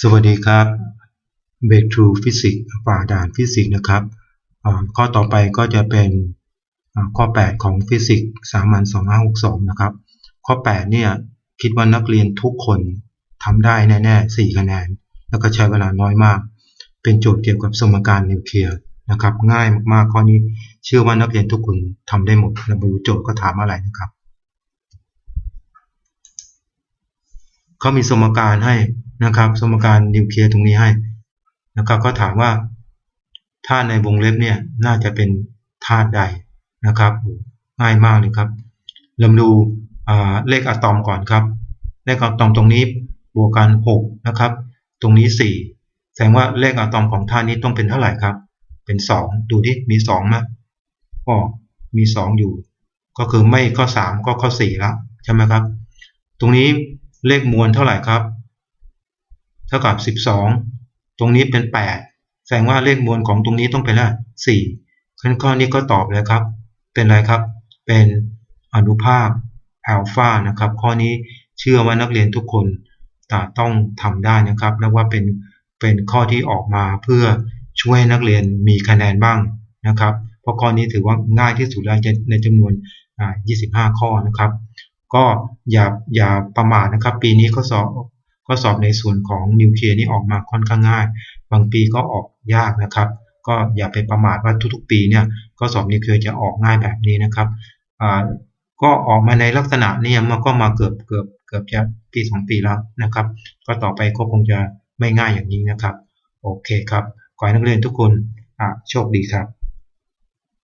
สวัสดีครับ b a k t r u Physics ฝ่าด่านฟิสิกส์นะครับข้อต่อไปก็จะเป็นข้อ 8 ของฟิสิกส์สามัญ2562 นะครับ ข้อ 8 เนี่ยคิดว่านักเรียนทุกคนทำได้แน่ๆ 4 คะแนน แล้วก็ใช้เวลาน้อยมาก เป็นโจทย์เกี่ยวกับสมการนิวเคลียร์นะครับ ง่ายมากๆ ข้อนี้เชื่อว่านักเรียนทุกคนทำได้หมดเรามาดูโจทย์ก็ถามอะไรนะครับเขามีสมการให้ นะครับ สมการนิวเคลียร์ตรงนี้ให้นะครับ ก็ถามว่าธาตุในวงเล็บเนี่ยน่าจะเป็นธาตุใดนะครับง่ายมากเลยครับเราดูเลขอะตอมก่อนครับเลขอะตอมตรงนี้บวกกัน6นะครับ ตรงนี้ 4 แสดงว่าเลขอะตอมของธาตุนี้ต้องเป็นเท่าไหร่ครับ เป็น 2 ดูที่มี2ไหมอ๋อมี 2 อยู่ ก็คือไม่ข้อ 3 ก็ข้อ4แล้วใช่ไหมครับ ตรงนี้เลขมวลเท่าไหร่ครับ ท่ากับ 12 ตรงนี้เป็น 8 แสดงว่าเลขมวลของตรงนี้ต้องเป็นอะไร4ขั้นข้อนี้ก็ตอบเลยครับ เป็นอะไรครับ เป็นอนุภาคอัลฟานะครับ ข้อนี้เชื่อว่านักเรียนทุกคนต้องทำได้นะครับแล้วว่าเป็นเป็นข้อที่ออกมาเพื่อช่วยนักเรียนมีคะแนนบ้างนะครับ เพราะข้อนี้ถือว่าง่ายที่สุดแล้วในจำนวน 25 ข้อนะครับ ก็อย่าอย่าประมาทนะครับ ปีนี้ก็สอบ ก็สอบในส่วนของนิวเคลียร์นี่ออกมาค่อนข้างง่าย บางปีก็ออกยากนะครับ ก็อย่าไปประมาทว่าทุกๆ ปีเนี่ยก็สอบนิวเคลียร์จะออกง่ายแบบนี้นะครับก็ออกมาในลักษณะนี้มันก็มาเกือบเกือบเกือบจะปีสองปีแล้วนะครับ ก็ต่อไปก็คงจะไม่ง่ายอย่างนี้นะครับ โอเคครับ ขอให้นักเรียนทุกคนโชคดีครับ